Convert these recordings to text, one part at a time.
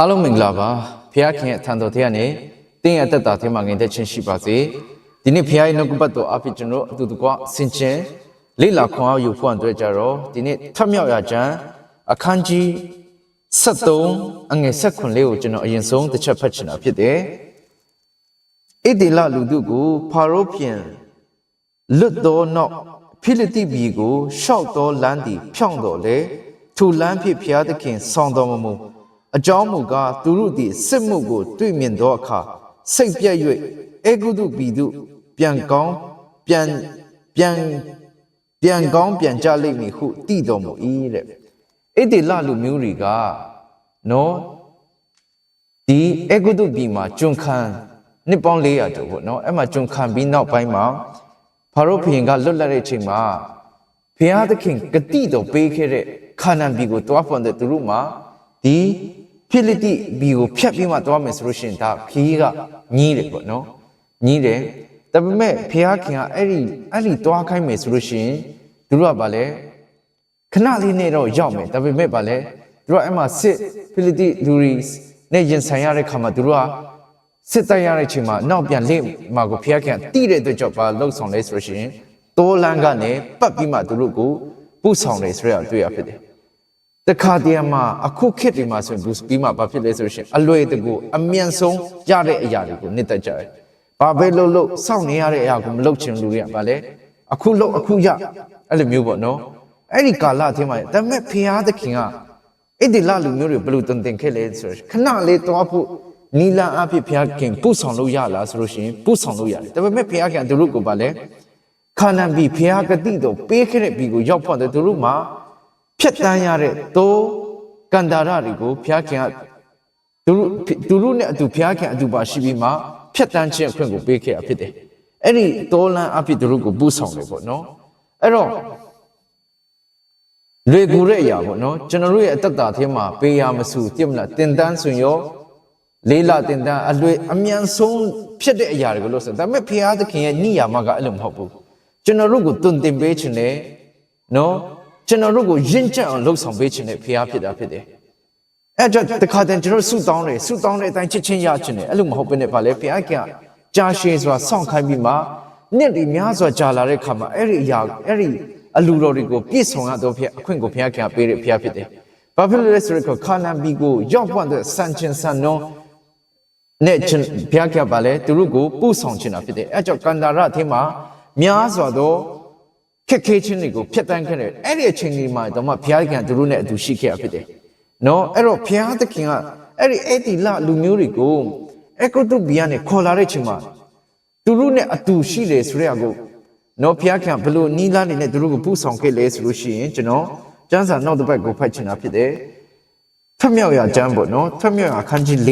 အားလုံးမင်္ဂလာပါဖခင်ခင်ရဲ့ထံတော်ထဲကနေတင်းရဲ့အသက်တာထဲမှာငင်သက်ချင်းရှိပါစေဒီနေ့ဖခင်ရဲ့နှုတ်ကပတ်တော်အဖြစ်ကျွန်တော်အတူတကွဆင်ခြင်လေ့လာခွန်အားယူဖို့အတွက်ကြတော့ဒီနေ့ထပ်မြောက်ရကြံအခန်းကြီး73အငယ်16လေးကိုကျွန်တော်အရင်ဆုံးတစ်ချက်ဖတ်ချင်တာဖြစ်တယ်ဣတိလလူတို့ကိုဖာရောပြင်လွတ်သောနောက်ဖိလိတိပြည်ကိုရှောက်သောလမ်းသည်ဖြောင့်တော်လေထိုလမ်းဖြစ်ဖျားသခင်ဆောင်တော်မမူ အကြောင်းမူကားသူတို့သည်စစ်မှုကို တွေ့မြင်သောအခါစိတ်ပြည့်၍အေဂုတုပြည်သို့ပြန်ကောင်းပြန်ပြန်ပြန်ကောင်းပြန်ကြလိမ့်မည်ဟုတည်တော်မူ၏တဲ့ဣတိလလူမျိုးတွေကနော်ဒီအေဂုတုပြည်မှာကျွန်ခံနှစ်ပေါင်း400ကျော်ပေါ့နော်အဲ့မှာကျွန်ခံပြီးနောက်ပိုင်းမှာဖာရောဘုရင်ကလွတ်လပ်တဲ့အချိန်မှာဘုရားသခင်ဂတိတော်ပေးခဲ့တဲ့ခါနန်ပြည်ကိုတွားဖွန်တဲ့သူတို့မှာဒီ ဖိလိတိပြည်ကိုဖျက်ပြီးမှတွားမယ်ဆိုလို့ရှိရင်ဒါခီးကညီးတယ်ပေါ့နော်ညီးတယ်ဒါပေမဲ့ဘုရားခင်ကအဲ့ဒီအဲ့ဒီတွားခိုင်းမယ်ဆိုလို့ရှိရင်သူတို့ကဗာလဲခဏလေးနဲ့တော့ရောက်မယ်ဒါပေမဲ့ဗာလဲသူတို့ကအဲ့မှာစစ်ဖိလိတိလူတွေနဲ့ရင်ဆိုင်ရတဲ့ခါမှာသူတို့ကစစ်တိုက်ရတဲ့အချိန်မှာနောက်ပြန်လိမ့်မှာကိုဖျက်ခင်တိတဲ့အတွက်ကြောင့်ပါလှုပ်ဆောင်လဲဆိုလို့ရှိရင်တိုးလန်းကနေပတ်ပြီးမှသူတို့ကိုပုဆောင်တယ်ဆိုရတွေ့ရဖြစ်တယ်။ တခါတည်းမှာအခုခေတ်ဒီမှာဆိုရင်ဘူးပြီးမှဘာဖြစ်လဲဆိုလို့ရှိရင်အလွယ်တကူအမြန်ဆုံးရတဲ့အရာတွေကိုနှစ်သက်ကြတယ်။ဘာပဲလုပ်လို့စောင့်နေရတဲ့အရာကိုမလုပ်ချင်လူတွေကဗာလဲအခုလုပ်အခုရအဲ့လိုမျိုးပေါ့နော်။အဲ့ဒီကာလအထင်းမှာဒါပေမဲ့ဖျားသခင်ကအဲ့ဒီလာလူမျိုးတွေဘယ်လိုတုံတင်ခဲ့လဲဆိုတော့ခဏလေးတွားဖို့နီလာအဖြစ်ဘုရားခင်ပို့ဆောင်လို့ရလားဆိုလို့ရှိရင်ပို့ဆောင်လို့ရတယ်ဒါပေမဲ့ဘုရားခင်သူတို့ကိုပါလဲခါနန်ပြည်ဘုရားဂတိတော်ပေးခဲ့တဲ့ပြည်ကိုရောက်ဖို့တဲ့သူတို့မှာ ဖြတ်တန်းရတဲ့သိုးကန္တာရတွေကိုဘုရားခင်ကသူတို့သူတို့နဲ့အတူဘုရားခင်အတူပါရှိပြီးမှဖြတ်တန်းခြင်းအခွင့်ကိုပေးခဲ့တာဖြစ်တယ်အဲ့ဒီတောလန်းအဖြစ်သူတို့ကိုပို့ဆောင်တယ်ပေါ့နော်အဲ့တော့လွေကူတဲ့အရာပေါ့နော်ကျွန်တော်တို့ရဲ့အတ္တတာထဲမှာပေးရမစုတိမလားတင်တန်းဆိုရင်ရောလေးလာတင်တန်းအလွေအမြန်ဆုံးဖြစ်တဲ့အရာတွေကိုလို့ဆိုဒါပေမဲ့ဖခင်သခင်ရဲ့နိယာမကအဲ့လိုမဟုတ်ဘူးကျွန်တော်တို့ကိုတွင်တင်ပေးခြင်းနဲ့နော် ကျွန်တော်တို့ကိုယဉ်ကျက်အောင်လှုပ်ဆောင်ပေးခြင်းနဲ့ဖခင်ဖြစ်တာဖြစ်တယ်အဲ့ကြောင့်တခါတည်းကျွန်တော်ဆုတောင်းတယ်ဆုတောင်းတဲ့အတိုင်းချစ်ချင်းရခြင်းနဲ့အဲ့လိုမဟုတ်ဘဲနဲ့ဗာလဲဖခင်ကကြာရှည်စွာစောင့်ခိုင်းပြီးမှနှစ်ဒီများစွာကြာလာတဲ့ခါမှာအဲ့ဒီအရာအဲ့ဒီအလူတော်တွေကိုပြည့်စုံရတော့ဖခင်အခွင့်ကိုဖခင်ကပေးတဲ့ဖခင်ဖြစ်တယ်ဘာဖြစ်လို့လဲဆိုတော့ခါနန်ဘီကိုရောက်ပွင့်တဲ့စံချင်းစံနှုံးနဲ့ချင်းဘုရားကပါလဲသူတို့ကိုပို့ဆောင်ချင်တာဖြစ်တယ်အဲကြောင့်ကန္တာရအထင်းမှာများစွာသော ခက်ခဲခြင်းတွေကိုဖျက်တမ်းခဲ့တယ်အဲ့ဒီအချိန်ကြီးမှာတော့မှဘုရားကသူတို့နဲ့အတူရှိခဲ့ရဖြစ်တယ်နော်အဲ့တော့ဘုရားသခင်ကအဲ့ဒီအဲ့ဒီလလူမျိုးတွေကိုအကုတုဘီယာနဲ့ခေါ်လာတဲ့အချိန်မှာသူတို့နဲ့အတူရှိတယ်ဆိုတဲ့အကိုနော်ဘုရားခင်ဘလို့နီးလာနေနဲ့သူတို့ကိုပို့ဆောင်ခဲ့လဲဆိုလို့ရှိရင်ကျွန်တော်ကျမ်းစာနောက်တစ်ပတ်ကိုဖတ်ချင်တာဖြစ်တယ်ထမြောက်ရကျမ်းပေါ့နော်ထမြောက်ရအခန်းကြီး40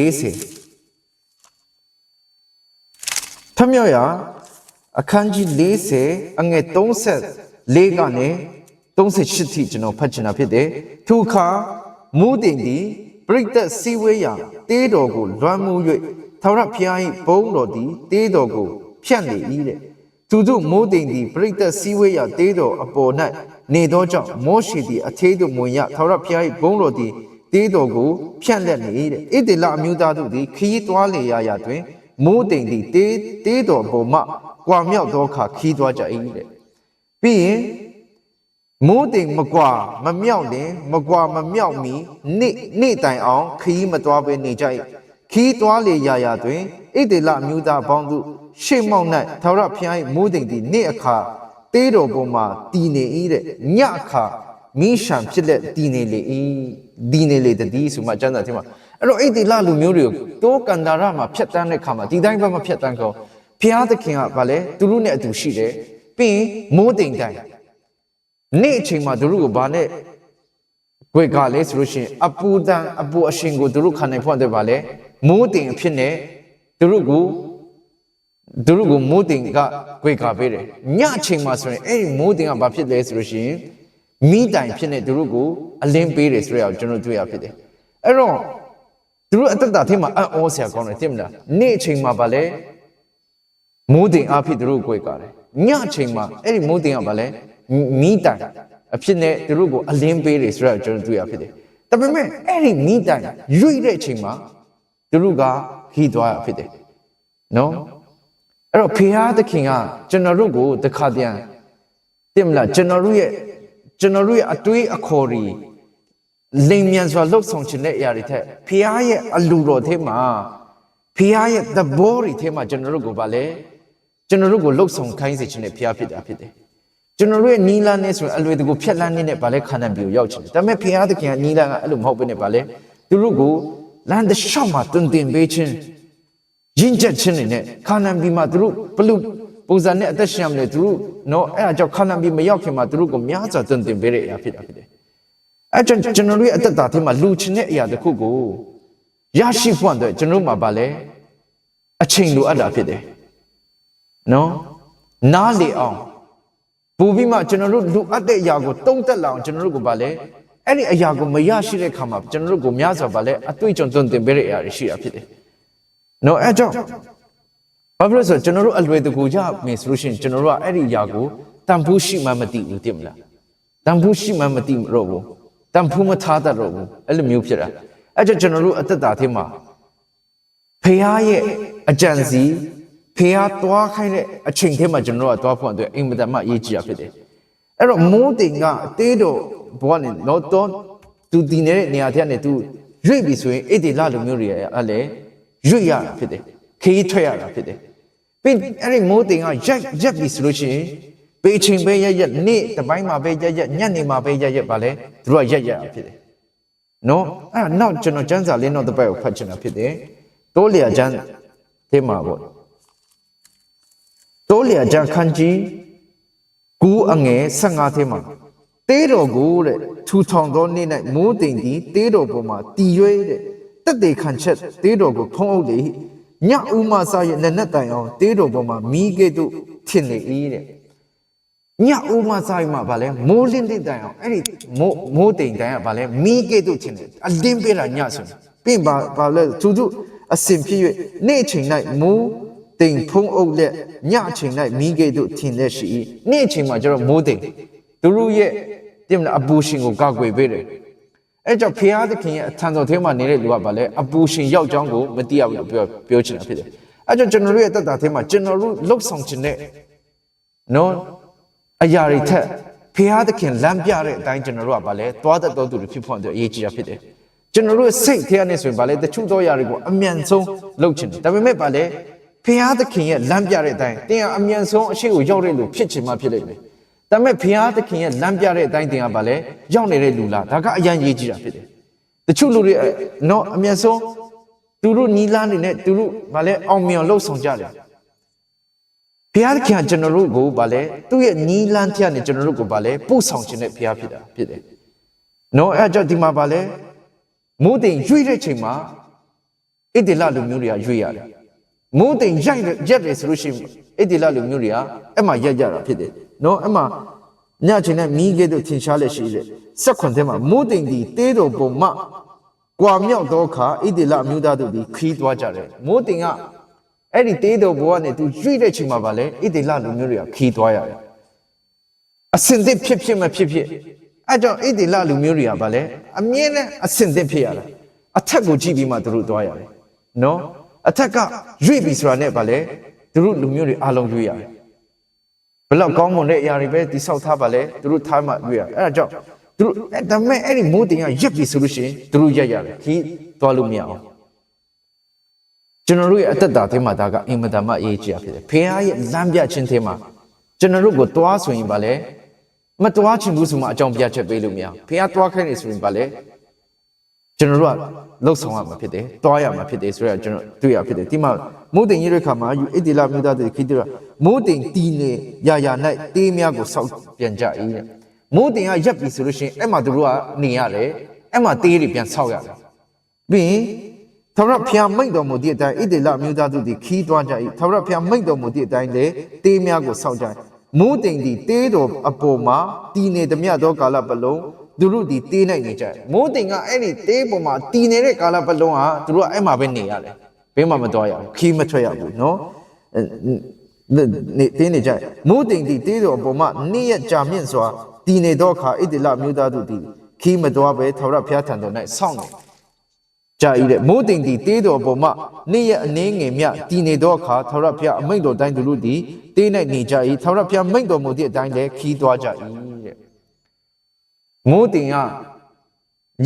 ထမြောက်ရ အခန်းကြီး40အငယ်34ကနေ38ထိကျွန်တော်ဖတ်ချင်တာဖြစ်တယ်သူခါမူးတင်ဒီပရိသတ်စီဝေးရာတေးတော်ကိုလွမ်းမှု၍ထာဝရဘုရား၏ဘုန်းတော်သည်တေးတော်ကိုဖြန့်လေ၏တဲ့သူတို့မိုးတိမ်သည်ပရိသတ်စည်းဝေးရာတေးတော်အပေါ်၌နေသောကြောင့်မောရှိသည်အသေးတို့မွင်ရထာဝရဘုရား၏ဘုန်းတော်သည်တေးတော်ကိုဖြန့်လက်နေတဲ့ဣတိလအမျိုးသားတို့သည်ခရီးသွားလေရာရာတွင်မိုးတိမ်သည်တေးတေးတော်ပေါ်မှ ကွာမြောက်သောအခါခီးသွားကြ၏တဲ့ပြီးရင်မိုးတိမ်မကွာမမြောက်ရင်မကွာမမြောက်မီနေ့နေ့တိုင်အောင်ခရီးမသွားဘဲနေကြ၏ခီးသွားလေရာရာတွင်ဣတိလအမျိုးသားပေါင်းတို့ရှေ့မောက်၌ထာဝရဘုရား၏မိုးတိမ်သည်နေ့အခါတေးတော်ပေါ်မှာတည်နေ၏တဲ့ညအခါမိရှံဖြစ်လက်တည်နေလေ၏တည်နေလေတည်းဆိုမှကျမ်းစာထဲမှာအဲ့တော့ဣတိလလူမျိုးတွေကိုတိုးကန်တာရမှာဖြတ်တန်းတဲ့ခါမှာဒီတိုင်းဘက်မှာဖြတ်တန်းကော ဘုရားသခင်ကဗာလဲသူတို့နဲ့အတူရှိတယ်ပြီးရင်မိုးတိမ်တိုင်းနေ့အချိန်မှာသူတို့ကိုဗာနဲ့ွေကလဲဆိုလို့ရှိရင်အပူတန်အပူအရှင်ကိုသူတို့ခံနိုင်ဖို့အတွက်ဗာလဲမိုးတိမ်အဖြစ်နဲ့သူတို့ကိုသူတို့ကိုမိုးတင်ကကြွေကပေးတယ်ညအချိန်မှာဆိုရင်အဲ့ဒီမိုးတင်ကဘာဖြစ်လဲဆိုလို့ရှိရင်မိတိုင်ဖြစ်နေသူတို့ကိုအလင်းပေးတယ်ဆိုရအောင်ကျွန်တော်တွေ့ရဖြစ်တယ်အဲ့တော့သူတို့အတ္တတာထဲမှာအံ့ဩစရာကောင်းတယ်သိမလားနေ့အချိန်မှာဗာလဲ မိုးတင်အဖြစ်သူတို့ကိုကြွေကတယ်ညအချိန်မှာအဲ့ဒီမိုးတင်ကဗာလဲမိတိုင်အဖြစ်နဲ့သူတို့ကိုအလင်းပေးတယ်ဆိုရအောင်ကျွန်တော်တွေ့ရဖြစ်တယ်ဒါပေမဲ့အဲ့ဒီမိတိုင်ရွေ့တဲ့အချိန်မှာသူတို့ကခီးသွားရဖြစ်တယ်နော်အဲ့တော့ဖေဟာသခင်ကကျွန်တော်တို့ကိုတခါတည်းတင်မလားကျွန်တော်တို့ရဲ့ကျွန်တော်တို့ရဲ့အတွေးအခေါ်တွေလိမ်မြန်စွာလှုပ်ဆောင်ခြင်းတဲ့အရာတွေထက်ဖေဟာရဲ့အလူတော်ထဲမှာဖေဟာရဲ့သဘောတွေထဲမှာကျွန်တော်တို့ကိုဗာလဲ ကျွန်တော်တို့ကိုလှုပ်ဆောင်ခိုင်းစေခြင်းနဲ့ဖေဟာဖြစ်တာဖြစ်တယ်ကျွန်တော်တို့ရဲ့နီလာနဲ့ဆိုရင်အလွယ်တကူဖြတ်လန်းနေတဲ့ဗာလဲခန္ဓာပြူရောက်ချင်တယ်ဒါပေမဲ့ဖေဟာသခင်ကနီလာကအဲ့လိုမဟုတ်ဘဲနဲ့ဗာလဲသူတို့ကိုလမ်းတစ်လျှောက်မှာတွင်တင်ပေးခြင်းရင့်ကျက်ခြင်းတွေနဲ့ခါနန်ပြည်မှာသူတို့ဘလူပုံစံနဲ့အသက်ရှင်ရမလဲသူတို့နော်အဲ့အကြောင့်ခါနန်ပြည်မရောက်ခင်မှာသူတို့ကိုများစွာတွင်တင်ပေးတဲ့အရာဖြစ်တာဖြစ်တယ်။အဲ့ကြောင့်ကျွန်တော်တို့ရဲ့အသက်တာထဲမှာလူချင်းတဲ့အရာတစ်ခုကိုရရှိဖို့အတွက်ကျွန်တော်တို့မှာဗာလဲအချိန်လိုအပ်တာဖြစ်တယ်။ နော်နားလေအောင်ပူပြီးမှကျွန်တော်တို့လူအပ်တဲ့အရာကိုတုံးတက်လာအောင်ကျွန်တော်တို့ကိုဗာလဲအဲ့ဒီအရာကိုမရရှိတဲ့ခါမှာကျွန်တော်တို့ကိုများစွာဗာလဲအတွေ့အကြုံတွင်တင်ပေးတဲ့အရာတွေရှိတာဖြစ်တယ်။နော်အဲ့ကြောင့်ဘာဖြစ်လို့လဲဆိုတော့ကျွန်တော်တို့အလွယ်တကူရမယ်ဆိုလို့ရှိရင်ကျွန်တော်တို့ကအဲ့ဒီຢာကိုတန်ဖိုးရှိမှမသိဘူးသိမလားတန်ဖိုးရှိမှမသိတော့ဘူးတန်ဖိုးမထားတတ်တော့ဘူးအဲ့လိုမျိုးဖြစ်တာအဲ့ကြောင့်ကျွန်တော်တို့အသက်တာထဲမှာဖေဟာရဲ့အကြံစီ ဖေဟာတွားခိုင်းတဲ့အချိန်ထဲမှာကျွန်တော်တို့ကတွားဖို့အတွက်အိမ်မတမအရေးကြီးတာဖြစ်တယ်အဲ့တော့မိုးတင်ကအသေးတော်ဘဝနဲ့တော့တော့သူတည်နေတဲ့နေရာထဲကနေသူရွေ့ပြီဆိုရင်အဲ့ဒီလလိုမျိုးတွေအဲ့လေရွတ်ရတာဖြစ်တယ်ခရီးထွက်ရတာဖြစ်တယ်ပြီးအဲ့ဒီမိုးတင်ကရက်ရက်ပြီဆိုလို့ရှိရင်ပေချိန်ပဲရက်ရက်နေ့တစ်ပိုင်းမှာပဲရက်ရက်ညနေမှာပဲရက်ရက်ပါလေသူတို့ကရက်ရက်ရဖြစ်တယ်နော်အဲ့ဒါနောက်ကျွန်တော်ကျမ်းစာလေးနောက်တစ်ပတ်ကိုဖတ်ချင်တာဖြစ်တယ်တိုးလျာကျမ်း thế မှာပေါ့ တိုးလျာကျမ်းခန်းကြီးကူအငယ် 15thế မှာတေးတော်ကိုတဲ့ထူထောင်သောနေ့၌မိုးတင်သည်တေးတော်ပေါ်မှာတည်ရွေးတဲ့တက်တေခံချက်တေးတော်ကိုဖုံးအုပ်လေညဥမစာရဲ့နက်နက်တိုင်အောင်တေးတော်ပေါ်မှာမိကဲ့သို့ထင်နေ၏တဲ့ညဥမစာရဲ့မှာဗာလဲမိုးလင်းတဲ့တိုင်အောင်အဲ့ဒီမိုးမိုးတိမ်တိုင်ကဗာလဲမိကဲ့သို့ထင်နေအလင်းပေးတာညဆိုရင်ပြင်ပါဗာလဲသူတို့အစင်ဖြစ်၍နေ့အချိန်၌မိုး တိမ်ဖုံးအုပ်လက်ညအချိန်၌မိကဲ့သို့ထင်လက်ရှိ၏နေ့အချိန်မှာကျတော့မိုးတိမ်သူတို့ရဲ့တင်မလားအပူရှင်ကိုကောက်ွယ်ပေးတယ်အဲ့ကြောင့်ဖျားသခင်ရဲ့အထံတော်ထဲမှာနေတဲ့လူကဗာလဲအပူရှင်ရောက်ကြောင်းကိုမသိရဘူးလို့ပြောပြောချင်တာဖြစ်တယ်အဲ့ကြောင့်ကျွန်တော်တို့ရဲ့တက်တာထဲမှာကျွန်တော်တို့လှုပ်ဆောင်ခြင်းနဲ့နော်အရာတွေထက်ဖျားသခင်လမ်းပြတဲ့အတိုင်းကျွန်တော်တို့ကဗာလဲသွားတတ်တော်သူတွေဖြစ်ဖို့အတွက်အရေးကြီးတာဖြစ်တယ်ကျွန်တော်တို့ရဲ့စိတ်ထဲကနေဆိုရင်ဗာလဲတချို့သောအရာတွေကိုအမြန်ဆုံးလှုပ်ချင်တယ်ဒါပေမဲ့ဗာလဲ ဖျားသခင်ရဲ့လမ်းပြတဲ့အတိုင်းတင်ကအမြန်ဆုံးအရှိကိုရောက်တဲ့လူဖြစ်ချင်မှဖြစ်လိမ့်မယ်ဒါပေမဲ့ဘုရားသခင်ရဲ့လမ်းပြတဲ့အတိုင်းတင်ကပါလဲရောက်နေတဲ့လူလားဒါကအရန်ရေးကြည့်တာဖြစ်တယ်တချို့လူတွေအဲ့နော်အမျက်ဆုံးသူတို့နီလာနေနဲ့သူတို့ဗာလဲအောင်မြောင်လှုပ်ဆောင်ကြတယ်ဘုရားသခင်ကကျွန်တော်တို့ကိုဗာလဲသူ့ရဲ့နီလန်းထက်နဲ့ကျွန်တော်တို့ကိုဗာလဲပို့ဆောင်ခြင်းနဲ့ဘုရားဖြစ်တာဖြစ်တယ်နော်အဲ့အကြောင့်ဒီမှာဗာလဲမိုးတိမ်ရွေ့တဲ့ချိန်မှာဣတိလလူမျိုးတွေကရွေ့ရတယ် မိုးတိမ်ရိုက်ရက်တယ်ဆိုလို့ရှိရင်ဣတိလလူမျိုးတွေကအဲ့မှာရက်ကြတာဖြစ်တယ်နော်အဲ့မှာညချိန်နဲ့မိခဲ့တို့ထင်ရှားလက်ရှိတဲ့စက်ခွန်ထဲမှာမိုးတိမ်ဒီတေးတော်ပုံမှကွာမြောက်သောအခါဣတိလအမျိုးသားတို့ဒီခီးသွားကြတယ်မိုးတိမ်ကအဲ့ဒီတေးတော်ဘဝနဲ့သူရွေ့တဲ့ချိန်မှာဗာလဲဣတိလလူမျိုးတွေကခီးသွားရတယ်အစင်သစ်ဖြစ်ဖြစ်မဖြစ်ဖြစ်အဲ့ကြောင့်ဣတိလလူမျိုးတွေကဗာလဲအမြဲတမ်းအစင်သစ်ဖြစ်ရတာအထက်ကိုကြည့်ပြီးမှသူတို့သွားရတယ်နော် အထက်ကရွေ့ပြီဆိုတာနဲ့ဗာလဲသူတို့လူမျိုးတွေအားလုံးရွေ့ရတယ်ဘယ်လောက်ကောင်းမွန်တဲ့အရာတွေပဲတိဆောက်ထားပါလဲသူတို့ထားမှရွေ့ရအဲ့ဒါကြောင့်သူတို့အဲ့ဒါမဲ့အဲ့ဒီမိုးတင်ကရက်ပြီဆိုလို့ရှိရင်သူတို့ရက်ရတယ်ခီးသွားလို့မရအောင်ကျွန်တော်တို့ရဲ့အသက်တာထဲမှာဒါကအင်မတန်မှအရေးကြီးတာဖြစ်တယ်ဖေဟာရဲ့လမ်းပြခြင်းထဲမှာကျွန်တော်တို့ကိုတွားဆိုရင်ဗာလဲမတွားချင်ဘူးဆိုမှအကြောင်းပြချက်ပေးလို့မရဘူးဖေဟာတွားခိုင်းနေဆိုရင်ဗာလဲ ကျွန်တော်တို့ကလှုပ်ဆောင်ရမှာဖြစ်တယ်တွားရမှာဖြစ်တယ်ဆိုတော့ကျွန်တော်တွေ့ရဖြစ်တယ်ဒီမှာမိုးတင်ရေးတဲ့ခါမှာယူဣတိလမြို့သားတွေခိတိရမိုးတင်တီနေရာရာ၌တေးများကိုစောက်ပြန်ကြ၏တဲ့မိုးတင်ကရက်ပြီဆိုလို့ရှိရင်အဲ့မှာသူတို့ကနေရတယ်အဲ့မှာတေးတွေပြန်ဆောက်ရတယ်ပြီးရင်သာရဖျားမိတ်တော်မူသည့်အတိုင်းဣတိလမြို့သားတို့သည်ခီးသွားကြ၏သာရဖျားမိတ်တော်မူသည့်အတိုင်းလေတေးများကိုစောက်ကြ၏မိုးတင်သည်တေးတော်အပေါ်မှာတည်နေသမျှသောကာလပတ်လုံး သူတို့ဒီတေးနိုင်နေကြတယ်မိုးတင်ကအဲ့ဒီတေးပေါ်မှာတည်နေတဲ့ကာလပတ်လုံးဟာသူတို့ကအဲ့မှာပဲနေရတယ်ဘယ်မှမတော်ရဘူးခီးမထွက်ရဘူးနော်နေတင်းနေကြမိုးတင်သည့်တေးတော်အပေါ်မှာနေ့ရက်ကြာမြင့်စွာတည်နေသောအခါဣတိလမျိုးသားတို့သည်ခီးမတော်ပဲထာဝရဘုရားထံတော်၌စောင့်နေကြာဤတဲ့မိုးတင်သည့်တေးတော်အပေါ်မှာနေ့ရက်အနည်းငယ်မြတည်နေသောအခါထာဝရဘုရားအမိန့်တော်တိုင်းသူတို့သည်တေး၌နေကြ၏ထာဝရဘုရားမိန့်တော်မူသည့်အတိုင်းလည်းခီးသွားကြ၏ မိုးတိမ်က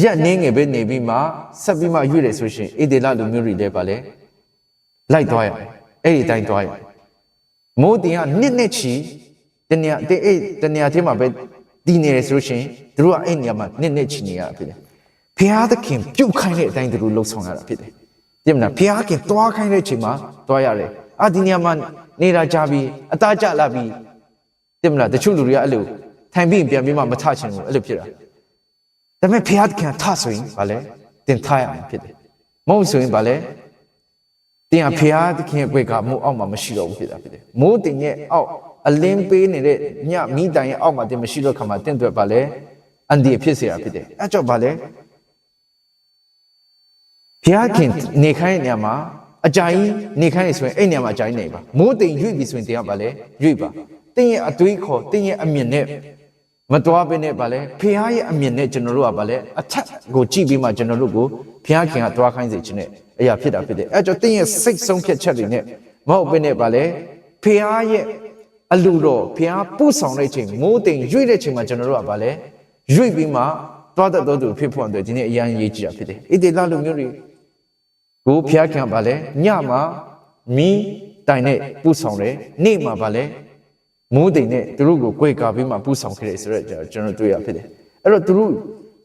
ရက်နေငယ်ပဲနေပြီးမှဆက်ပြီးမှရွေ့တယ်ဆိုရှင်ဣဒေလလူမျိုးတွေလည်းပါလေလိုက်သွားရတယ်အဲ့ဒီအတိုင်းသွားရတယ်မိုးတိမ်ကနှစ်နှစ်ချီတနေရာတဲ့အဲ့တနေရာထဲမှာပဲတည်နေတယ်ဆိုရှင်သူတို့ကအဲ့နေရာမှာနှစ်နှစ်ချီနေရတာဖြစ်တယ်ဖျားသခင်ပြုတ်ခိုင်းတဲ့အတိုင်းသူတို့လှုပ်ဆောင်ရတာဖြစ်တယ်သိမလားဖျားခင်သွားခိုင်းတဲ့အချိန်မှာသွားရတယ်အာဒီနေရာမှာနေတာကြပြီအသားကျလာပြီသိမလားတချို့လူတွေကအဲ့လို ထိုင်ပြီးပြန်ပြီးမှမထချင်ဘူးအဲ့လိုဖြစ်တာ ဒါပေမဲ့ဖျားသခင်ထဆိုရင်ဗာလဲတင်ထားရမှာဖြစ်တယ်မဟုတ်ဆိုရင်ဗာလဲတင်ကဖျားသခင်ရဲ့အွက်ကမိုးအောက်မှာမရှိတော့ဘူးဖြစ်တာဖြစ်တယ်မိုးတင်ရဲ့အောက်အလင်းပေးနေတဲ့ညမိတိုင်ရဲ့အောက်မှာတင်မရှိတော့ခါမှာတင့်အတွက်ဗာလဲအန်ဒီဖြစ်เสียတာဖြစ်တယ်အဲကြောင့်ဗာလဲဖျားခင်နေခိုင်းတဲ့နေရာမှာအကြိုင်နေခိုင်းနေဆိုရင်အဲ့နေရာမှာအကြိုင်နေပါမိုးတင်ရွေ့ပြီဆိုရင်တင်ကဗာလဲရွေ့ပါတင်ရဲ့အတွေးခေါ်တင်ရဲ့အမြင်နဲ့ မတော်ဘဲနဲ့ဗာလဲဖះရဲ့အမြင်နဲ့ကျွန်တော်တို့ကဗာလဲအထက်ကိုကြည့်ပြီးမှကျွန်တော်တို့ကိုဖះခင်ကတွားခိုင်းစေခြင်းနဲ့အရာဖြစ်တာဖြစ်တယ်အဲကြောင့်တင်းရဲ့စိတ်ဆုံးဖြတ်ချက်တွေနဲ့မဟုတ်ဘဲနဲ့ဗာလဲဖះရဲ့အလူတော်ဖះပို့ဆောင်တဲ့ချိန်မိုးတိမ်ရွေ့တဲ့ချိန်မှာကျွန်တော်တို့ကဗာလဲရွေ့ပြီးမှတွားတတ်တော်သူဖြစ်ဖို့အတွက်ဒီနေ့အရန်ရေးကြည့်တာဖြစ်တယ်ဣတိလလူမျိုးတွေကိုဖះခင်ကဗာလဲညမှာမီးတိုင်နဲ့ပို့ဆောင်တယ်နေ့မှာဗာလဲ မိုးတိမ်နဲ့သူတို့ကိုကြွေကာပြီးမှပူဆောင်ခဲ့တယ်ဆိုတော့ကျွန်တော်တွေ့ရဖြစ်တယ်အဲ့တော့သူတို့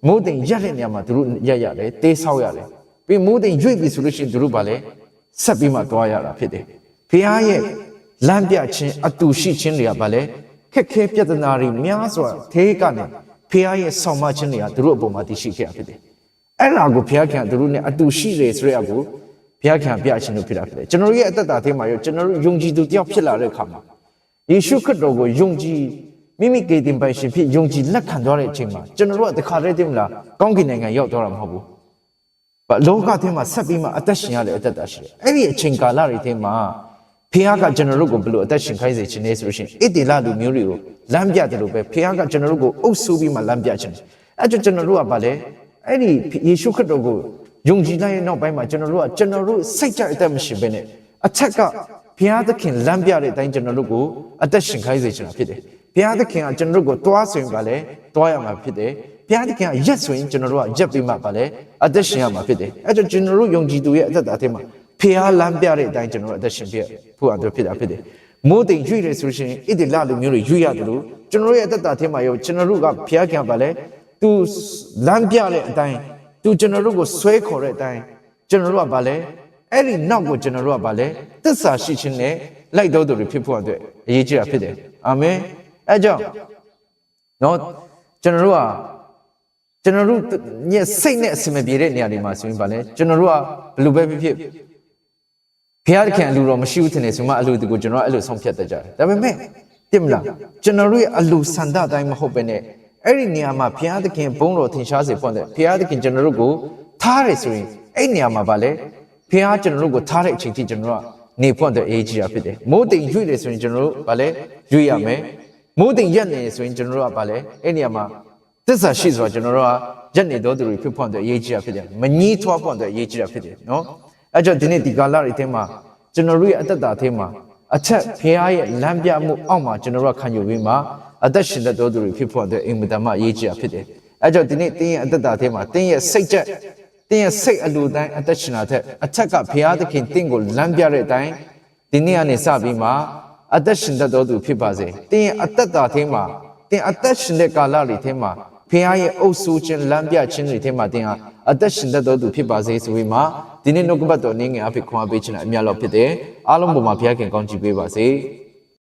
မိုးတိမ်ရက်တဲ့နေရာမှာသူတို့ရက်ရတယ်တေးဆောက်ရတယ်ပြီးမိုးတိမ်ရွေ့ပြီဆိုလို့ရှိရင်သူတို့ဗာလဲဆက်ပြီးမှသွားရတာဖြစ်တယ်ဖះရဲ့လမ်းပြခြင်းအတူရှိခြင်းတွေကဗာလဲခက်ခဲပြဿနာတွေများစွာသေးကနေဖះရဲ့ဆောင်မခြင်းတွေကသူတို့အပေါ်မှာတည်ရှိခဲ့တာဖြစ်တယ်အဲ့ဒါကိုဖះခင်ကသူတို့နဲ့အတူရှိတယ်ဆိုတဲ့အကိုဖះခင်ပြခြင်းလို့ဖြစ်တာဖြစ်တယ်ကျွန်တော်တို့ရဲ့အသက်တာထဲမှာရောကျွန်တော်တို့ယုံကြည်သူတယောက်ဖြစ်လာတဲ့အခါမှာ ယေရှုခရစ်တော်ကိုယုံကြည်မိမိကေတင်ပိုင်ရှင်ဖြစ်ယုံကြည်လက်ခံသွားတဲ့အချိန်မှာကျွန်တော်တို့ကတခါတည်းတည်းမလားကောင်းကင်နိုင်ငံရောက်သွားတာမဟုတ်ဘူး။ဘာလောကထဲမှာဆက်ပြီးမှအသက်ရှင်ရတဲ့အသက်တာရှိတယ်။အဲ့ဒီအချိန်ကာလတွေထဲမှာဖခင်ကကျွန်တော်တို့ကိုဘယ်လိုအသက်ရှင်ခိုင်းစေခြင်းလဲဆိုလို့ရှိရင်ဣတိလလူမျိုးတွေကိုလမ်းပြတယ်လို့ပဲဖခင်ကကျွန်တော်တို့ကိုအုပ်ဆိုးပြီးမှလမ်းပြခြင်း။အဲ့ကြောင့်ကျွန်တော်တို့ကဗာလဲအဲ့ဒီယေရှုခရစ်တော်ကိုယုံကြည်လိုက်တဲ့နောက်ပိုင်းမှာကျွန်တော်တို့ကကျွန်တော်တို့စိတ်ကြအသက်မရှိဘဲနဲ့အထက်က ဘုရားသခင်လမ်းပြတဲ့အတိုင်းကျွန်တော်တို့ကိုအသက်ရှင်ခိုင်းစေချင်တာဖြစ်တယ်။ဘုရားသခင်ကကျွန်တော်တို့ကိုတွားဆိုရင်ကလည်းတွားရမှာဖြစ်တယ်။ဘုရားသခင်ကရက်ဆိုရင်ကျွန်တော်တို့ကရက်ပြီးမှပါလေအသက်ရှင်ရမှာဖြစ်တယ်။အဲကြောင့်ကျွန်တော်တို့ယုံကြည်သူရဲ့အသက်တာထဲမှာဘုရားလမ်းပြတဲ့အတိုင်းကျွန်တော်တို့အသက်ရှင်ဖြစ်ဖို့အတွက်ဖြစ်တာဖြစ်တယ်။မိုးတိမ်ရွေ့တယ်ဆိုလို့ရှိရင်ဣတိလလူမျိုးတွေရွေ့ရတယ်လို့ကျွန်တော်တို့ရဲ့အသက်တာထဲမှာရောကျွန်တော်တို့ကဘုရားခင်ကပါလေသူလမ်းပြတဲ့အတိုင်းသူကျွန်တော်တို့ကိုဆွဲခေါ်တဲ့အတိုင်းကျွန်တော်တို့ကပါလေ အဲ့ဒီနောက်ကိုကျွန်တော်တို့ကဗာလဲသစ္စာရှိခြင်းနဲ့လိုက်တော်သူတွေဖြစ်ဖို့အတွက်အရေးကြီးတာဖြစ်တယ်အာမင်အဲကြောင့်နော်ကျွန်တော်တို့ကကျွန်တော်တို့ညက်စိတ်နဲ့အစမပြေတဲ့နေရာတွေမှာဆိုရင်ဗာလဲကျွန်တော်တို့ကဘယ်လိုပဲဖြစ်ဖြစ်ဘုရားသခင်အလိုတော်မရှိဘူးထင်တယ်ဆိုမှအလိုသူကိုကျွန်တော်ကအဲ့လိုဆုံးဖြတ်တတ်ကြတယ်ဒါပေမဲ့တင်မလားကျွန်တော်တို့ရဲ့အလိုဆန္ဒတိုင်းမဟုတ်ပဲနဲ့အဲ့ဒီနေရာမှာဘုရားသခင်ဘုန်းတော်ထင်ရှားစေဖို့တဲ့ဘုရားသခင်ကျွန်တော်တို့ကိုထားတယ်ဆိုရင်အဲ့နေရာမှာဗာလဲ ဖះကျွန်တော်တို့ကိုထားတဲ့အချိန်ထိကျွန်တော်တို့ကနေဖို့အတွက်အေးကြီးတာဖြစ်တယ်မိုးတိမ်ရွေ့တယ်ဆိုရင်ကျွန်တော်တို့ဗာလဲရွေ့ရမယ်မိုးတိမ်ရက်နေဆိုရင်ကျွန်တော်တို့ကဗာလဲအဲ့နေရာမှာသစ္စာရှိဆိုတော့ကျွန်တော်တို့ကရက်နေတော်သူတွေဖြစ်ဖို့အတွက်အေးကြီးတာဖြစ်တယ်မငီးထွားဖို့အတွက်အေးကြီးတာဖြစ်တယ်နော်အဲ့ကြောင့်ဒီနေ့ဒီကာလတွေထဲမှာကျွန်တော်တို့ရဲ့အသက်တာထဲမှာအထက်ဖះရဲ့လမ်းပြမှုအောက်မှာကျွန်တော်တို့ကခံယူပြီးမှအသက်ရှင်တဲ့တော်သူတွေဖြစ်ဖို့အတွက်အိမ်မတမအေးကြီးတာဖြစ်တယ်အဲ့ကြောင့်ဒီနေ့တင်းရဲ့အသက်တာထဲမှာတင်းရဲ့စိတ်ချက် တင်းရဲ့စိတ်အလိုတိုင်းအသက်ရှင်တာတဲ့အထက်ကဘုရားသခင်တင်းကိုလမ်းပြတဲ့အတိုင်းဒီနေ့ကနေစပြီးမှအသက်ရှင်တတ်တော်သူဖြစ်ပါစေတင်းရဲ့အသက်တာထဲမှာတင်းအသက်ရှင်တဲ့ကာလတွေထဲမှာဘုရားရဲ့အုပ်ဆိုးခြင်းလမ်းပြခြင်းတွေထဲမှာတင်းဟာအသက်ရှင်တတ်တော်သူဖြစ်ပါစေဆိုပြီးမှဒီနေ့နှုတ်ကပတ်တော်နင်းငယ်အဖြစ်ခွန်အားပေးခြင်းအများတော်ဖြစ်တယ်အားလုံးပေါ်မှာဘုရားခင်ကောင်းချီးပေးပါစေ